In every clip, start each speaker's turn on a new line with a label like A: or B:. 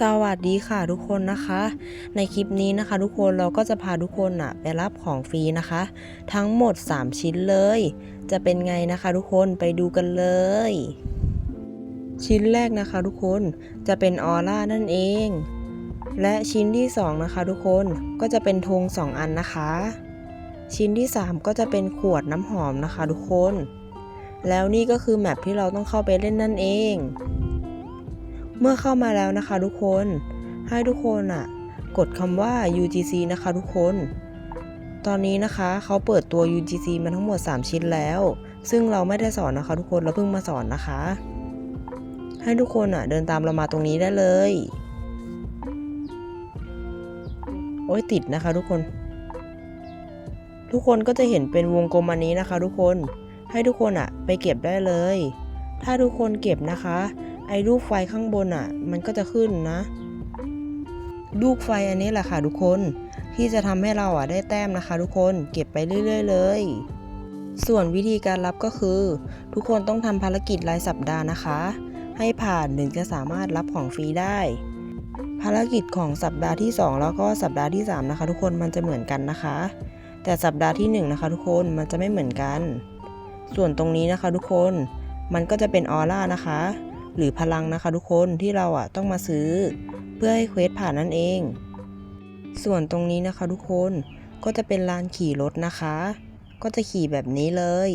A: สวัสดีค่ะทุกคนนะคะ ในคลิปนี้นะคะ ทุกคนเราก็จะพาทุกคนอะไปรับของฟรีนะคะ ทั้งหมด 3 ชิ้นเลย จะเป็นไงนะคะ ทุกคนไปดูกันเลย ชิ้นแรกนะคะ ทุกคนจะเป็นออร่านั่นเอง และชิ้นที่ 2 นะคะ ทุกคนก็จะเป็นธง2 อันนะคะ ชิ้นที่ 3 ก็จะเป็นขวดน้ำหอมนะคะ ทุกคน แล้วนี่ก็คือแมปที่เราต้องเข้าไปเล่นนั่นเอง เมื่อเข้ามาแล้วนะคะทุกคน ให้ทุกคนอะ กดคำว่า UGC นะคะทุกคน ตอนนี้นะคะเขาเปิดตัว UGC มาทั้งหมด 3 ชิ้นแล้ว ซึ่งเราไม่ได้สอนนะคะทุกคนเราเพิ่งมาสอนนะคะ ให้ทุกคนอะ เดินตามเรามาตรงนี้ได้เลย โอ้ยติดนะคะทุกคน ทุกคนก็จะเห็นเป็นวงกลมอันนี้นะคะ ทุกคน ให้ทุกคนอะ ไปเก็บได้เลย ถ้าทุกคนเก็บนะคะ ไอ้ลูกไฟข้างบนอะ มันก็จะขึ้นนะ ลูกไฟอันนี้แหละค่ะทุกคนที่จะทำให้เราอะได้แต้มนะคะ ทุกคนเก็บไปเรื่อย ๆ เลย ส่วนวิธีการรับก็คือ ทุกคนต้องทำภารกิจรายสัปดาห์นะคะ ให้ผ่านถึงจะสามารถรับของฟรีได้ ภารกิจของสัปดาห์ที่ 2 แล้วก็สัปดาห์ที่ 3 นะคะ ทุกคนมันจะเหมือนกันนะคะ แต่สัปดาห์ที่ 1 นะคะ ทุกคนมันจะไม่เหมือนกัน ส่วนตรงนี้นะคะ ทุกคนมันก็จะเป็นออร่านะคะ หรือพลังนะคะทุกคนที่เราอะต้องมาซื้อ เพื่อให้เควสผ่านนั่นเอง ส่วนตรงนี้นะคะทุกคนก็จะเป็นลานขี่รถนะคะ ก็จะขี่แบบนี้เลย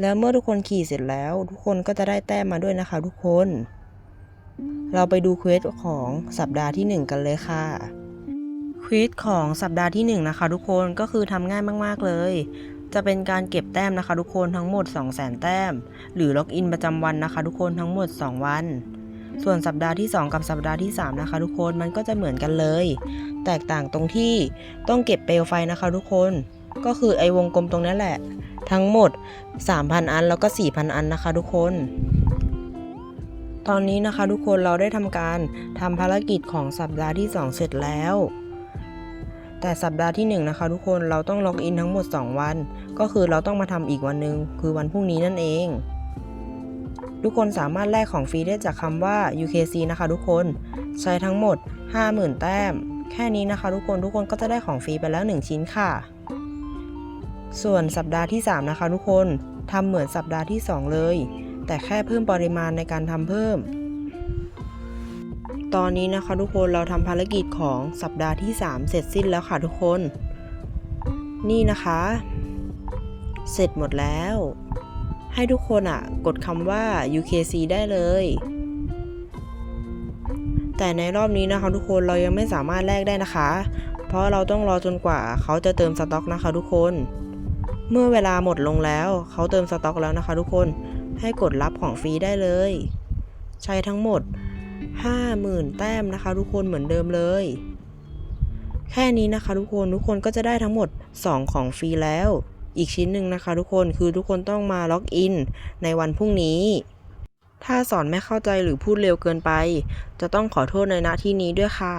A: แล้วเมื่อทุกคนขี่เสร็จแล้ว ทุกคนก็จะได้แต้มมาด้วยนะคะ ทุกคน เราไปดูเควสของสัปดาห์ที่ 1 กันเลยค่ะเควสของสัปดาห์ที่ 1 นะคะ ทุกคนก็คือทำง่ายมาก ๆ เลย จะเป็นการเก็บแต้มนะคะทุกคนทั้งหมด 200,000 แต้ม หรือล็อกอินประจำวันนะคะทุกคนทั้งหมด 2 วัน ส่วนสัปดาห์ที่ 2 กับสัปดาห์ที่ 3 นะคะทุกคนมันก็จะเหมือนกันเลย แตกต่างตรงที่ต้องเก็บเปลวไฟนะคะทุกคน ก็คือไอ้วงกลมตรงนี้แหละ ทั้งหมด 3,000 อันแล้วก็ 4,000 อันนะคะทุกคนตอนนี้นะคะทุกคนเราได้ทำการทำภารกิจของสัปดาห์ที่ 2 เสร็จแล้ว แต่สัปดาห์ที่ 1 นะคะทุกคนเราต้องล็อกอินทั้งหมด 2 วัน ก็คือเราต้องมาทำอีกวันหนึ่งคือวันพรุ่งนี้นั่นเอง ทุกคนสามารถแลกของฟรีได้จากคำว่า UKC นะคะทุกคน ใช้ทั้งหมด 50,000 แต้ม แค่นี้นะคะ ทุกคนทุกคนก็จะได้ของฟรีไปแล้ว 1 ชิ้นค่ะ ส่วนสัปดาห์ที่ 3 นะคะ ทุกคนทำเหมือนสัปดาห์ที่ 2 เลย แต่แค่เพิ่มปริมาณในการทำเพิ่ม ตอนนี้นะคะทุกคนเราทำภารกิจของสัปดาห์ที่ 3 เสร็จสิ้นแล้วค่ะทุกคน นี่นะคะ เสร็จหมดแล้ว ให้ทุกคนอะ กดคำว่า UKC ได้เลย แต่ในรอบนี้นะคะ ทุกคนเรายังไม่สามารถแลกได้นะคะ เพราะเราต้องรอจนกว่าเขาจะเติมสต็อกนะคะ ทุกคน เมื่อเวลาหมดลงแล้ว เขาเติมสต็อกแล้วนะคะ ทุกคนให้กดรับของฟรีได้เลย ใช้ทั้งหมด 50,000 แต้มนะคะ ทุกคนเหมือนเดิมเลย แค่นี้นะคะ ทุกคนทุกคนก็จะได้ทั้งหมด 2 ของฟรีแล้ว อีกชิ้นหนึ่งนะคะ ทุกคนคือทุกคนต้องมาล็อกอินในวันพรุ่งนี้ ถ้าสอนไม่เข้าใจหรือพูดเร็วเกินไป จะต้องขอโทษในหน้าที่นี้ด้วยค่ะ